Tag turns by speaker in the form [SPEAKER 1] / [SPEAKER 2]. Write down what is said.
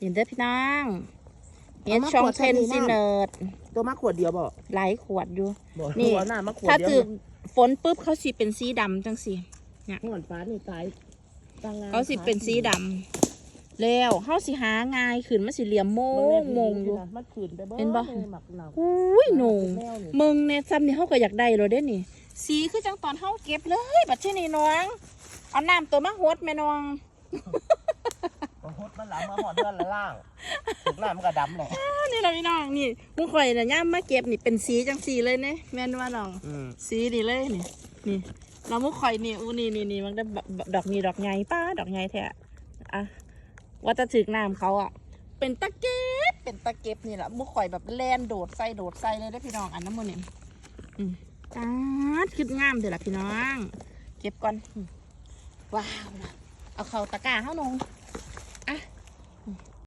[SPEAKER 1] เห็นเด้อพี่น้องเห็ด
[SPEAKER 2] เอามา
[SPEAKER 1] ช่อง
[SPEAKER 2] ขวด
[SPEAKER 1] เทน
[SPEAKER 2] ใส่ใน
[SPEAKER 1] ซิ
[SPEAKER 2] น้ำ
[SPEAKER 1] เนิร์ด
[SPEAKER 2] ตัวมาขวดเดียวบ่
[SPEAKER 1] หลายขวดอยู่
[SPEAKER 2] บ่
[SPEAKER 1] นี่
[SPEAKER 2] หัวหน้ามาขวด
[SPEAKER 1] ถ้า
[SPEAKER 2] เดียว
[SPEAKER 1] ถือฝนปุ๊บเขาสิเป็นสีดำจังสิ
[SPEAKER 2] หอนฟ้านี่ตายตั้งงน
[SPEAKER 1] เขาสิเป็นสีดำแล้วเขาสิหาง่ายขึ้นมันสิเหลี่ยมโม
[SPEAKER 2] มัน
[SPEAKER 1] ง
[SPEAKER 2] แม่น
[SPEAKER 1] มงอยู่
[SPEAKER 2] มันขืนไปบ่
[SPEAKER 1] เห็นบ่
[SPEAKER 2] แม่หมักหนาว
[SPEAKER 1] อุ้ยหนู
[SPEAKER 2] แมวนี่
[SPEAKER 1] มึงเนี่ยซ้ำนี่เขาก็อยากได้เลยเด้นี่ สีคือจังตอนเขาเก็บเลยบัดที่นี่น้องเอาน้ำตัวมาหดแม่น้อง
[SPEAKER 2] มันหดมันหลังมาหอดเดือนละล่างถึงหน้ามันก็ดำเลย
[SPEAKER 1] นี่เราพี่น้องนี่มึงข่อยน่ะย่ามมาเก็บนี่เป็นสีจังสีเลยเนี่ยแม่นว่าน้อง
[SPEAKER 2] อืม
[SPEAKER 1] สีนี่เลยนี่นี่เรามุกข่อยนี่อู้นี่นี่นี่มันได้บดอกนี้ดอกไงป้าดอกไงแท้อะว่าจะถึกน้ำเขาอะเป็นตะเก็บเป็นตะเก็บนี่แหละมุกข่อยแบบแลนโดดใส่โดดใส่เลยได้อพี่น้องอันน้ำมันนี่อืมตาดคืองามเถอะล่ะพี่น้อง เก็บก่อนอืมว้าวนะเอาเข้าตะกร้าเฮ้าน้อง